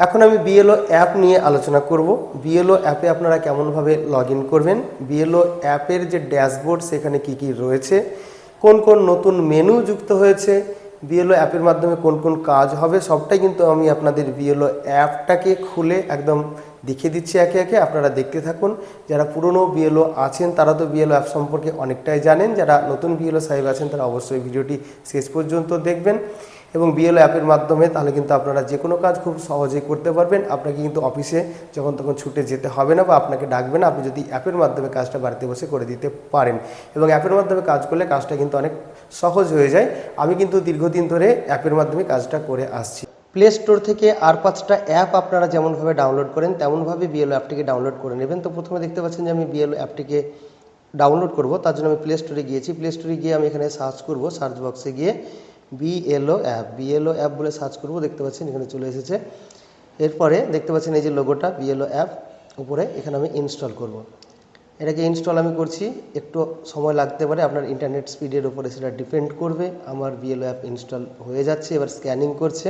এখন আমি BLO app নিয়ে আলোচনা করব। বিএলও অ্যাপে আপনারা কেমনভাবে লগ করবেন? বিএলও অ্যাপের যে ড্যাশবোর্ড সেখানে কি কি রয়েছে? কোন কোন নতুন মেনু যুক্ত হয়েছে? বিএলও অ্যাপের মাধ্যমে কোন কোন কাজ হবে? সবটাই কিন্তু আমি আপনাদের বিএলও অ্যাপটাকে খুলে একদম দেখিয়ে দিচ্ছি একে একে। আপনারা দেখতে থাকুন। যারা পুরনো বিএলও আছেন, তারা তো বিএলও অ্যাপ সম্পর্কে অনেকটাই জানেন। যারা নতুন বিএলও সাহেব আছেন, তারা অবশ্যই ভিডিওটি শেষ পর্যন্ত দেখবেন। এবং বিএলও অ্যাপের মাধ্যমে তাহলে কিন্তু আপনারা যে কোনো কাজ খুব সহজেই করতে পারবেন। আপনাকে কিন্তু অফিসে যখন তখন ছুটে যেতে হবে না বা আপনাকে ডাকবে না, আপনি যদি অ্যাপের মাধ্যমে কাজটা বাড়িতে বসে করে দিতে পারেন। এবং অ্যাপের মাধ্যমে কাজ করলে কাজটা কিন্তু অনেক সহজ হয়ে যায়। আমি কিন্তু দীর্ঘদিন ধরে অ্যাপের মাধ্যমে কাজটা করে আসছি। প্লে স্টোর থেকে আর পাঁচটা অ্যাপ আপনারা যেমনভাবে ডাউনলোড করেন, তেমনভাবে বিএলও অ্যাপটিকে ডাউনলোড করে নেবেন। তো প্রথমে দেখতে পাচ্ছেন যে আমি বিএলও অ্যাপটিকে ডাউনলোড করব। তার জন্য আমি প্লে স্টোরে গিয়েছি। প্লে স্টোরে গিয়ে আমি এখানে সার্চ করব। সার্চ বক্সে গিয়ে বিএলও অ্যাপ বিএলও অ্যাপ বলে সার্চ করব, দেখতে পাচ্ছেন এখানে চলে এসেছে। এরপরে দেখতে পাচ্ছেন এই যে লোগোটা বিএলও অ্যাপ উপরে এখানে আমি ইনস্টল করব। এটাকে ইনস্টল আমি করছি, একটু সময় লাগতে পারে, আপনার ইন্টারনেট স্পিডের উপরে সেটা ডিপেন্ড করবে। আমার বিএলও অ্যাপ ইনস্টল হয়ে যাচ্ছে, এবার স্ক্যানিং করছে।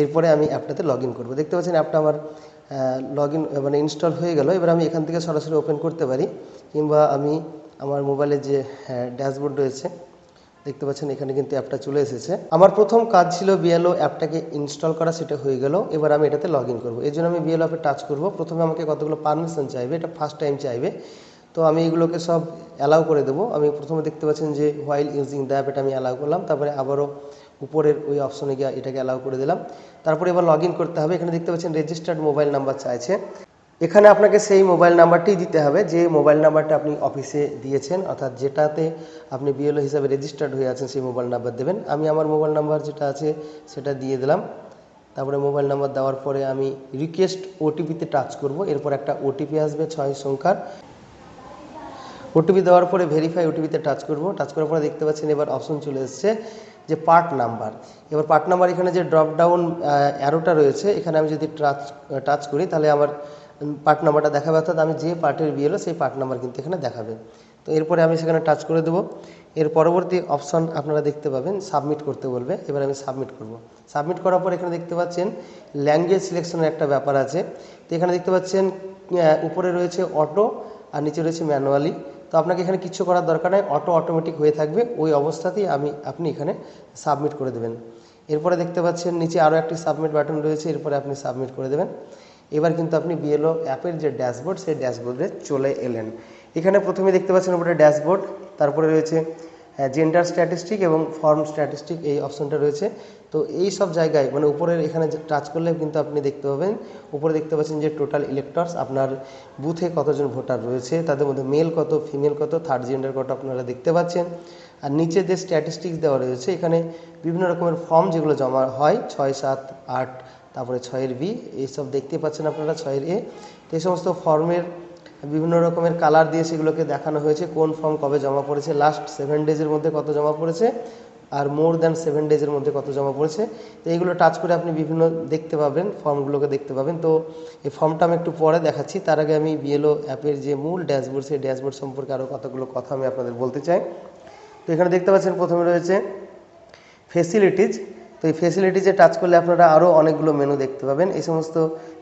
এরপরে আমি অ্যাপটাতে লগ ইন করব। দেখতে পাচ্ছেন অ্যাপটা আমার লগ ইন মানে ইনস্টল হয়ে গেল। এবার আমি এখান থেকে সরাসরি ওপেন করতে পারি, কিংবা আমি আমার মোবাইলে যে ড্যাশবোর্ড রয়েছে দেখতে পাচ্ছেন, এখানে কিন্তু অ্যাপটা চলে এসেছে। আমার প্রথম কাজ ছিল বিএলও অ্যাপটাকে ইনস্টল করা, সেটা হয়ে গেল। এবার আমি এটাতে লগ ইন করব। এই জন্য আমি বিএলও অ্যাপে টাচ করব। প্রথমে আমাকে কতগুলো পারমিশন চাইবে, এটা ফার্স্ট টাইম চাইবে। তো আমি এগুলোকে সব অ্যালাউ করে দেবো। আমি প্রথমে দেখতে পাচ্ছেন যে হোয়াইল ইউজিং দ্য অ্যাপ এটা আমি অ্যালাউ করলাম। তারপরে আবারও উপরের ওই অপশনে গিয়ে এটাকে অ্যালাউ করে দিলাম। তারপরে এবার লগ করতে হবে। এখানে দেখতে পাচ্ছেন রেজিস্টার্ড মোবাইল নাম্বার চাইছে। এখানে আপনাকে সেই মোবাইল নাম্বারটি দিতে হবে, যে মোবাইল নাম্বারটা আপনি অফিসে দিয়েছেন, অর্থাৎ যেটাতে আপনি বিএলও হিসাবে রেজিস্টার্ড হয়ে আছেন সেই মোবাইল নাম্বার দেবেন। আমি আমার মোবাইল নাম্বার যেটা আছে সেটা দিয়ে দিলাম। তারপরে মোবাইল নাম্বার দেওয়ার পরে আমি রিকোয়েস্ট ওটিপিতে টাচ করব। এরপর একটা ওটিপি আসবে, ছয় সংখ্যার। ওটিপি দেওয়ার পরে ভেরিফাই ওটিপিতে টাচ করব। টাচ করার পরে দেখতে পাচ্ছেন এবার অপশন চলে এসছে যে পার্ট নাম্বার এবার পার্ট নাম্বার এখানে যে ড্রপ ডাউন অ্যারোটা রয়েছে, এখানে আমি যদি টাচ টাচ করি তাহলে আমার পার্ট নাম্বারটা দেখাবে, অর্থাৎ আমি যে পার্টের বিয়ে হলো সেই পার্ট নাম্বার কিন্তু এখানে দেখাবে। তো এরপরে আমি সেখানে টাচ করে দেবো। এর পরবর্তী অপশন আপনারা দেখতে পাবেন সাবমিট করতে বলবে। এবার আমি সাবমিট করব। সাবমিট করার পর এখানে দেখতে পাচ্ছেন ল্যাঙ্গুয়েজ সিলেকশনের একটা ব্যাপার আছে। তো এখানে দেখতে পাচ্ছেন উপরে রয়েছে অটো আর নিচে রয়েছে ম্যানুয়ালি তো আপনাকে এখানে কিছু করার দরকার নেই অটো অটোমেটিক হয়ে থাকবে। ওই অবস্থাতেই আমি, আপনি এখানে সাবমিট করে দেবেন। এরপরে দেখতে পাচ্ছেন, নিচে আরও একটি সাবমিট বাটন রয়েছে, এরপরে আপনি সাবমিট করে দেবেন। এবার কিন্তু আপনি বিএলও অ্যাপের যে ড্যাশবোর্ড, সেই ড্যাশবোর্ডে চলে এলেন। এখানে প্রথমে দেখতে পাচ্ছেন উপরে ড্যাশবোর্ড, তারপরে রয়েছে জেন্ডার স্ট্যাটিস্টিক এবং ফর্ম স্ট্যাটিস্টিক এই অপশনটা রয়েছে। তো এই সব জায়গায় মানে উপরের এখানে টাচ করলে কিন্তু আপনি দেখতে পাবেন। উপরে দেখতে পাচ্ছেন যে টোটাল ইলেক্টর্স আপনার বুথে কতজন ভোটার রয়েছে, তাদের মধ্যে মেল কত ফিমেল কত থার্ড জেন্ডার কত আপনারা দেখতে পাচ্ছেন। আর নিচে যে স্ট্যাটিস্টিক্স দেওয়া রয়েছে, এখানে বিভিন্ন রকমের ফর্ম যেগুলো জমা হয়, ছয়, সাত, আট তারপরে ছয়ের বি এইসব দেখতে পাচ্ছেন আপনারা ছয়ের এ। তো এই সমস্ত ফর্মের বিভিন্ন রকমের কালার দিয়ে সেগুলোকে দেখানো হয়েছে, কোন ফর্ম কবে জমা পড়েছে। লাস্ট সেভেন ডেজের মধ্যে কত জমা পড়েছে, আর মোর দ্যান সেভেন ডেজের মধ্যে কত জমা পড়েছে। তো এইগুলো টাচ করে আপনি বিভিন্ন দেখতে পাবেন, ফর্মগুলোকে দেখতে পাবেন। তো এই ফর্মটা আমি একটু পরে দেখাচ্ছি। তার আগে আমি বিএলও অ্যাপের যে মূল ড্যাশবোর্ড সেই ড্যাশবোর্ড সম্পর্কে আরও কতগুলো কথা আমি আপনাদের বলতে চাই। তো এখানে দেখতে পাচ্ছেন প্রথমে রয়েছে ফেসিলিটিজ তো এই ফেসিলিটিজে টাচ করলে আপনারা আরও অনেকগুলো মেনু দেখতে পাবেন। এই সমস্ত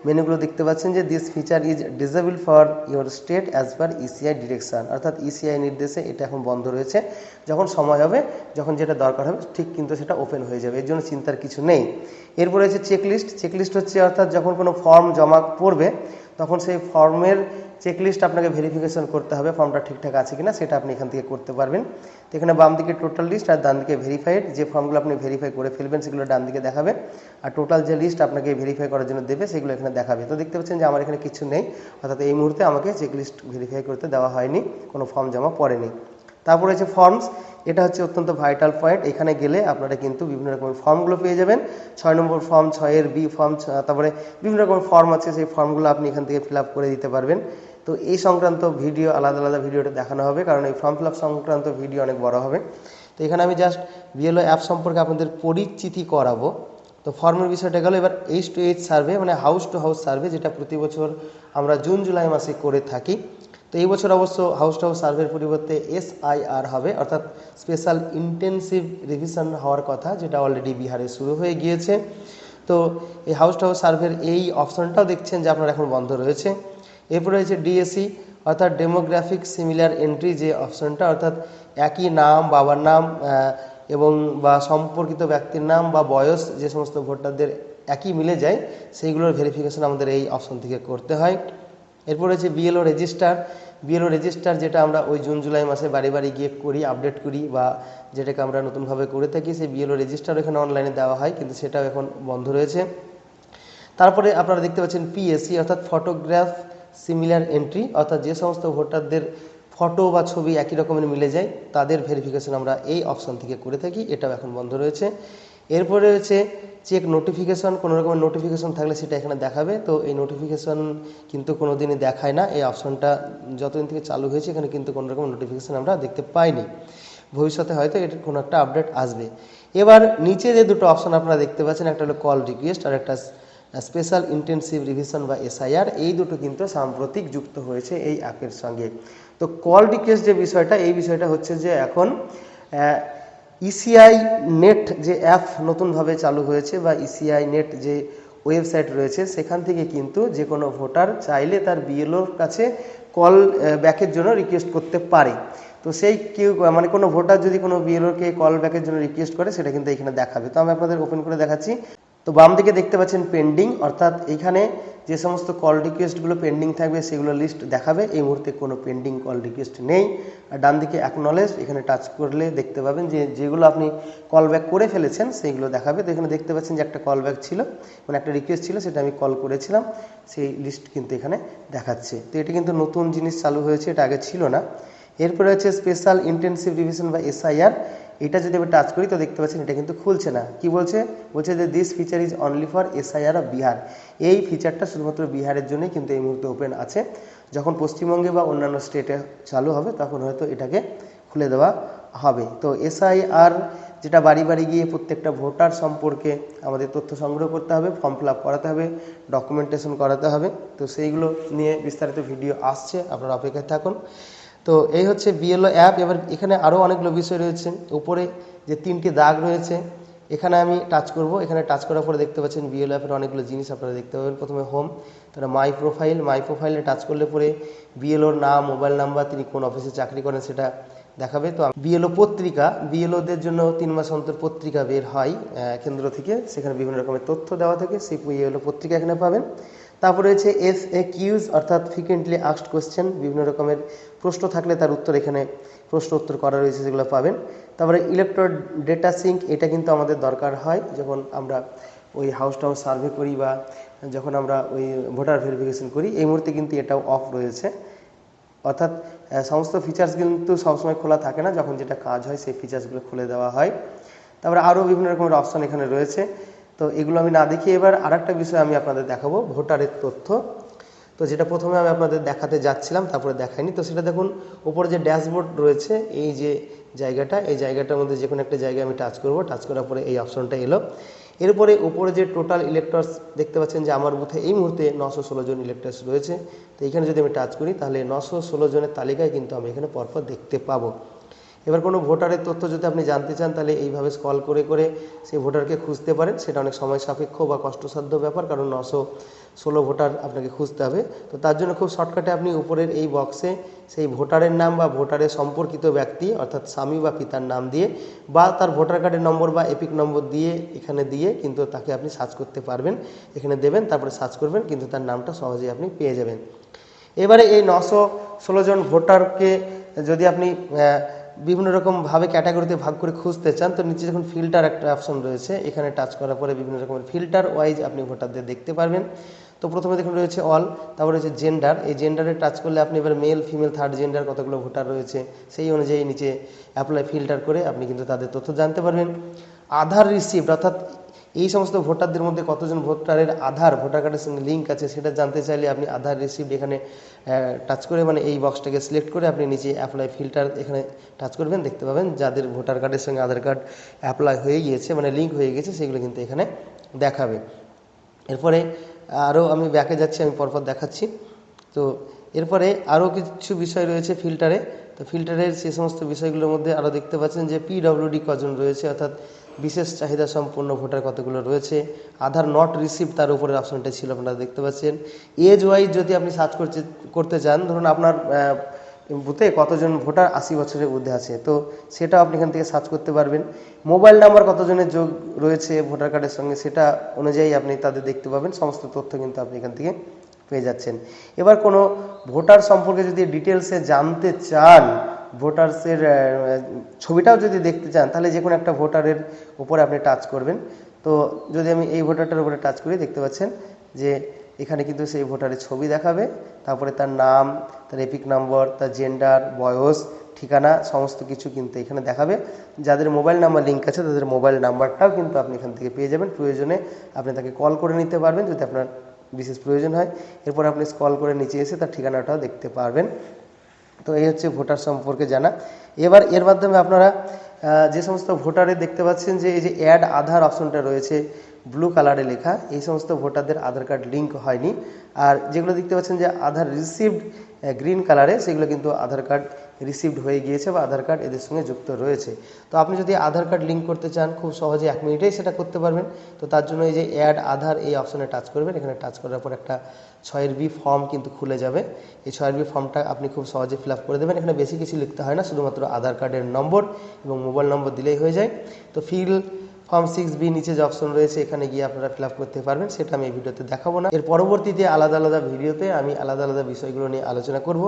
মেনুগুলো দেখতে পাচ্ছেন যে this feature is disable for your state as per ECI direction অর্থাৎ ইসিআই নির্দেশে এটা এখন বন্ধ রয়েছে। যখন সময় হবে, যখন যেটা দরকার হবে, ঠিক কিন্তু সেটা ওপেন হয়ে যাবে। এর জন্য চিন্তার কিছু নেই। এরপরে হচ্ছে চেকলিস্ট চেকলিস্ট হচ্ছে অর্থাৎ যখন কোনো ফর্ম জমা পড়বে তখন সেই ফর্মের চেকলিস্ট আপনাকে ভেরিফিকেশন করতে হবে, ফর্মটা ঠিকঠাক আছে কিনা সেটা আপনি এখান থেকে করতে পারবেন। তো এখানে বাম দিকে টোটাল লিস্ট আর ডান দিকে ভেরিফাইড যে ফর্মগুলো আপনি ভেরিফাই করে ফেলবেন সেগুলো ডান দিকে দেখাবে। আর টোটাল যে লিস্ট আপনাকে ভেরিফাই করার জন্য দেবে সেগুলো এখানে দেখাবে। তো দেখতে পাচ্ছেন যে আমার এখানে কিছু নেই, অর্থাৎ এই মুহূর্তে আমাকে চেকলিস্ট ভেরিফাই করতে দেওয়া হয়নি, কোনো ফর্ম জমা পড়েনি। তারপর হচ্ছে ফর্মস এটা হচ্ছে অত্যন্ত ভাইটাল পয়েন্ট এখানে গেলে আপনারা কিন্তু বিভিন্ন রকমের ফর্মগুলো পেয়ে যাবেন। ছয় নম্বর ফর্ম ছয়ের বি ফর্ম তারপরে বিভিন্ন রকমের ফর্ম আছে, সেই ফর্মগুলো আপনি এখান থেকে ফিল করে দিতে পারবেন। তো এই সংক্রান্ত ভিডিও আলাদা আলাদা ভিডিওটা দেখানো হবে, কারণ এই ফর্ম ফিল সংক্রান্ত ভিডিও অনেক বড় হবে। তো এখানে আমি জাস্ট বিএলও অ্যাপ সম্পর্কে আপনাদের পরিচিতি করাবো। তো ফর্মের বিষয়টা গেল, এবার এইচ টু এইচ সার্ভে মানে হাউস টু হাউস সার্ভে যেটা প্রতি বছর আমরা জুন জুলাই মাসে করে থাকি। তো এই বছর অবশ্য হাউস টু হাউস সার্ভের পরিবর্তে এসআইআর হবে, অর্থাৎ স্পেশাল ইন্টেনসিভ রিভিশন হওয়ার কথা যেটা অলরেডি বিহারে শুরু হয়ে গিয়েছে। তো এই হাউস টু হাউস সার্ভের এই অপশনটাও দেখছেন যে আপনার এখন বন্ধ রয়েছে। এরপরে রয়েছে ডিএসসি অর্থাৎ ডেমোগ্রাফিক সিমিলার এন্ট্রি যে অপশনটা, অর্থাৎ একই নাম, বাবার নাম এবং বা সম্পর্কিত ব্যক্তির নাম বা বয়স যে সমস্ত ভোটারদের একই মিলে যায়, সেইগুলোর ভেরিফিকেশন আমাদের এই অপশন থেকে করতে হয়। এরপর রয়েছে বিএলও রেজিস্টার বিএলও রেজিস্টার যেটা আমরা ওই জুন, জুলাই মাসে বাড়ি বাড়ি গিয়ে করি আপডেট করি বা যেটাকে আমরা নতুনভাবে করে থাকি, সেই বিএলও রেজিস্টার এখানে অনলাইনে দেওয়া হয়, কিন্তু সেটাও এখন বন্ধ রয়েছে। তারপরে আপনারা দেখতে পাচ্ছেন পিএসসি অর্থাৎ ফটোগ্রাফ সিমিলার এন্ট্রি অর্থাৎ যে সমস্ত ভোটারদের ফটো বা ছবি একই রকমের মিলে যায়, তাদের ভেরিফিকেশন আমরা এই অপশন থেকে করে থাকি, এটাও এখন বন্ধ রয়েছে। এরপরে রয়েছে চেক নোটিফিকেশন কোনো রকমের নোটিফিকেশন থাকলে সেটা এখানে দেখাবে। তো এই নোটিফিকেশন কিন্তু কোনো দিনই দেখায় না। এই অপশনটা যতদিন থেকে চালু হয়েছে, এখানে কিন্তু কোনো রকম নোটিফিকেশন আমরা দেখতে পাইনি। ভবিষ্যতে হয়তো এটার কোনো একটা আপডেট আসবে। এবার নিচে যে দুটো অপশন আপনারা দেখতে পাচ্ছেন, একটা হলো কল রিকোয়েস্ট আর একটা স্পেশাল ইন্টেনসিভ রিভিশন বা এসআইআর এই দুটো কিন্তু সাম্প্রতিক যুক্ত হয়েছে এই অ্যাপের সঙ্গে। তো কল রিকোয়েস্ট যে বিষয়টা, এই বিষয়টা হচ্ছে যে এখন ইসিআই নেট যে অ্যাপ নতুনভাবে চালু হয়েছে বা ইসিআই নেট যে ওয়েবসাইট রয়েছে, সেখান থেকে কিন্তু যে কোনো ভোটার চাইলে তার বিএলওর কাছে কল ব্যাকের জন্য রিকোয়েস্ট করতে পারে। তো সেই কেউ মানে কোনো ভোটার যদি কোনো বিএলওকে কল ব্যাকের জন্য রিকোয়েস্ট করে, সেটা কিন্তু এখানে দেখাবে। তো আমি আপনাদের ওপেন করে দেখাচ্ছি। তো বাম দিকে দেখতে পাচ্ছেন পেন্ডিং অর্থাৎ এখানে যে সমস্ত কল রিকোয়েস্টগুলো পেন্ডিং থাকবে, সেগুলো লিস্ট দেখাবে। এই মুহূর্তে কোনো পেন্ডিং কল রিকোয়েস্ট নেই। আর ডান দিকে অ্যাকনলেজ এখানে টাচ করলে দেখতে পাবেন যে যেগুলো আপনি কল ব্যাক করে ফেলেছেন সেইগুলো দেখাবে। তো এখানে দেখতে পাচ্ছেন যে একটা কল ব্যাক ছিল মানে একটা রিকোয়েস্ট ছিল, সেটা আমি কল করেছিলাম। সেই লিস্ট কিন্তু এখানে দেখাচ্ছে। তো এটা কিন্তু নতুন জিনিস চালু হয়েছে, এটা আগে ছিল না। এরপরে হচ্ছে স্পেশাল ইন্টেনসিভ রিভিশন বা এসআইআর এটা যদি আমি টাচ করি তো দেখতে পাচ্ছেন এটা কিন্তু খুলছে না। কি বলছে? বলছে যে this feature is only for SIR of Bihar এই ফিচারটা শুধুমাত্র বিহারের জন্যই কিন্তু এই মুহূর্তে ওপেন আছে। যখন পশ্চিমবঙ্গে বা অন্যান্য স্টেটে চালু হবে, তখন হয়তো এটাকে খুলে দেওয়া হবে। তো এসআইআর যেটা বাড়ি বাড়ি গিয়ে প্রত্যেকটা ভোটার সম্পর্কে আমাদের তথ্য সংগ্রহ করতে হবে ফর্ম ফিল করাতে হবে ডকুমেন্টেশন করাতে হবে। তো সেইগুলো নিয়ে বিস্তারিত ভিডিও আসছে, আপনারা অপেক্ষায় থাকুন। তো এই হচ্ছে বিএলও অ্যাপ এবার এখানে আরও অনেকগুলো বিষয় রয়েছে। উপরে যে তিনটি দাগ রয়েছে, এখানে আমি টাচ করব। এখানে টাচ করার পরে দেখতে পাচ্ছেন বিএলও অ্যাপের অনেকগুলো জিনিস আপনারা দেখতে পাবেন। প্রথমে হোম তারপরে মাই প্রোফাইল মাই প্রোফাইলে টাচ করলে পরে বিএলওর নাম মোবাইল নাম্বার তিনি কোন অফিসে চাকরি করেন সেটা দেখাবে। তো বিএলও পত্রিকা বিএলওদের জন্য তিন মাস অন্তর পত্রিকা বের হয় কেন্দ্র থেকে। সেখানে বিভিন্ন রকমের তথ্য দেওয়া থাকে। সেই বিএলও পত্রিকা এখানে পাবেন। তারপরে রয়েছে এস এ কিউজ অর্থাৎ ফ্রিকুয়েন্টলি আস্কড কোশ্চেন বিভিন্ন রকমের প্রশ্ন থাকলে তার উত্তর এখানে প্রশ্ন উত্তর করা রয়েছে যেগুলো পাবেন। তারপরে ইলেকট্রো ডেটা সিঙ্ক এটা কিন্তু আমাদের দরকার হয় যখন আমরা ওই হাউস টাউস সার্ভে করি বা যখন আমরা ওই ভোটার ভেরিফিকেশন করি, এই মুহূর্তে কিন্তু এটাও অফ রয়েছে। অর্থাৎ সমস্ত ফিচার্স কিন্তু সবসময় খোলা থাকে না, যখন যেটা কাজ হয়, সেই ফিচার্সগুলো খুলে দেওয়া হয়। তারপরে আরও বিভিন্ন রকমের অপশন এখানে রয়েছে। তো এগুলো আমি না দেখিয়ে এবার আরেকটা বিষয় আমি আপনাদের দেখাবো, ভোটারের তথ্য। তো যেটা প্রথমে আমি আপনাদের দেখাতে যাচ্ছিলাম, তারপরে দেখাইনি। তো সেটা দেখুন, উপরে যে ড্যাশবোর্ড রয়েছে, এই যে জায়গাটা, এই জায়গাটার মধ্যে যে কোনো একটা জায়গায় আমি টাচ করব। টাচ করার পরে এই অপশনটা এলো। এরপরে উপরে যে টোটাল ইলেক্টর্স দেখতে পাচ্ছেন যে আমার বুথে এই মুহূর্তে নশো ষোলো জন ইলেক্টর্স রয়েছে। তো এখানে যদি আমি টাচ করি, তাহলে নশো ষোলো জনের তালিকায় কিন্তু আমি এখানে পরপর দেখতে পাবো। এবার কোনো ভোটারের তথ্য যদি আপনি জানতে চান, তাহলে এইভাবে স্কল করে করে সেই ভোটারকে খুঁজতে পারেন। সেটা অনেক সময় সাপেক্ষ বা কষ্টসাধ্য ব্যাপার, কারণ নশো ষোলো ভোটার আপনাকে খুঁজতে হবে। তো তার জন্য খুব শর্টকাটে আপনি উপরের এই বক্সে সেই ভোটারের নাম বা ভোটারের সম্পর্কিত ব্যক্তি, অর্থাৎ স্বামী বা পিতার নাম দিয়ে বা তার ভোটার কার্ডের নম্বর বা এপিক নম্বর দিয়ে এখানে দিয়ে কিন্তু তাকে আপনি সার্চ করতে পারবেন। এখানে দেবেন, তারপরে সার্চ করবেন, কিন্তু তার নামটা সহজেই আপনি পেয়ে যাবেন। এবারে এই নশো ষোলো জন ভোটারকে যদি আপনি বিভিন্ন রকমভাবে ক্যাটাগরিতে ভাগ করে খুঁজতে চান, তো নিচে যখন ফিল্টার একটা অপশন রয়েছে, এখানে টাচ করার পরে বিভিন্ন রকমের ফিল্টার ওয়াইজ আপনি ভোটারদের দেখতে পারবেন। তো প্রথমে দেখুন রয়েছে অল তারপর রয়েছে জেন্ডার এই জেন্ডারে টাচ করলে আপনি এবার মেল ফিমেল থার্ড জেন্ডার কতগুলো ভোটার রয়েছে, সেই অনুযায়ী নিচে অ্যাপ্লাই ফিল্টার করে আপনি কিন্তু তাদের তথ্য জানতে পারবেন। আধার রিসিপ্ট অর্থাৎ এই সমস্ত ভোটারদের মধ্যে কতজন ভোটারের আধার, ভোটার কার্ডের সঙ্গে লিঙ্ক আছে সেটা জানতে চাইলে আপনি আধার রিসিপ্ট এখানে টাচ করে মানে এই বক্সটাকে সিলেক্ট করে আপনি নিচে অ্যাপ্লাই ফিল্টার এখানে টাচ করবেন। দেখতে পাবেন যাদের ভোটার কার্ডের সঙ্গে আধার কার্ড অ্যাপ্লাই হয়ে গিয়েছে মানে লিঙ্ক হয়ে গেছে সেগুলো কিন্তু এখানে দেখাবে। এরপরে আরও আমি ব্যাকে যাচ্ছি, আমি পরপর দেখাচ্ছি। তো এরপরে আরও কিছু বিষয় রয়েছে ফিল্টারে তো ফিল্টারের সেই সমস্ত বিষয়গুলোর মধ্যে আরও দেখতে পাচ্ছেন যে পিডব্লিউডি কজন রয়েছে, অর্থাৎ বিশেষ চাহিদা সম্পন্ন ভোটার কতগুলো রয়েছে, আধার নট রিসিভ তার উপরে অপশনটা ছিল আপনারা দেখতে পাচ্ছেন। এজ ওয়াইজ যদি আপনি সার্চ করতে করতে চান, ধরুন আপনার বুথে কতজন ভোটার আশি বছরের ঊর্ধ্বে আছে, তো সেটাও আপনি এখান থেকে সার্চ করতে পারবেন। মোবাইল নাম্বার কতজনের যোগ রয়েছে ভোটার কার্ডের সঙ্গে, সেটা অনুযায়ী আপনি তাদের দেখতে পাবেন, সমস্ত তথ্য কিন্তু আপনি এখান থেকে পেয়ে যাচ্ছেন। এবার কোনো ভোটার সম্পর্কে যদি ডিটেলসে জানতে চান ভোটার্সের ছবিটাও যদি দেখতে চান, তাহলে যে কোনো একটা ভোটারের উপরে আপনি টাচ করবেন। তো যদি আমি এই ভোটারটার উপরে টাচ করি, দেখতে পাচ্ছেন যে এখানে কিন্তু সেই ভোটারের ছবি দেখাবে। তারপরে তার নাম, তার এপিক নম্বর, তার জেন্ডার বয়স, ঠিকানা, সমস্ত কিছু কিন্তু এখানে দেখাবে। যাদের মোবাইল নাম্বার লিঙ্ক আছে, তাদের মোবাইল নাম্বারটাও কিন্তু আপনি এখান থেকে পেয়ে যাবেন। প্রয়োজনে আপনি তাকে কল করে নিতে পারবেন। যদি আপনার বিশেষ প্রয়োজন হয়। এরপর আপনি স্কল করে নিচে এসে তার ঠিকানাটাও দেখতে পারবেন। তো এই হচ্ছে ভোটার সম্পর্কে জানা। এবার এর মাধ্যমে আপনারা যে সমস্ত ভোটারে দেখতে পাচ্ছেন যে এই যে অ্যাড আধার অপশনটা রয়েছে ব্লু কালারে লেখা, এই সমস্ত ভোটারদের আধার কার্ড লিঙ্ক হয়নি। আর যেগুলো দেখতে পাচ্ছেন যে আধার রিসিভড গ্রিন কালারে সেগুলো কিন্তু আধার কার্ড রিসিভড হয়ে গিয়েছে বা আধার কার্ড এদের সঙ্গে যুক্ত রয়েছে। তো আপনি যদি আধার কার্ড লিঙ্ক করতে চান, খুব সহজে এক মিনিটেই সেটা করতে পারবেন। তো তার জন্য এই যে অ্যাড আধার এই অপশনে টাচ করবেন। এখানে টাচ করার পর একটা ছয়ের বি ফর্ম কিন্তু খুলে যাবে। এই ছয়ের বি ফর্মটা আপনি খুব সহজে ফিল করে দেবেন। এখানে বেশি কিছু লিখতে হয় না, শুধুমাত্র আধার কার্ডের নম্বর এবং মোবাইল নম্বর দিলেই হয়ে যায়। তো ফিল ফর্ম সিক্স বি নিচে যে অপশন রয়েছে, এখানে গিয়ে আপনারা ফিল করতে পারবেন, সেটা আমি এই ভিডিওতে দেখাবো না। এর পরবর্তীতে আলাদা আলাদা ভিডিওতে আমি আলাদা আলাদা বিষয়গুলো নিয়ে আলোচনা করব।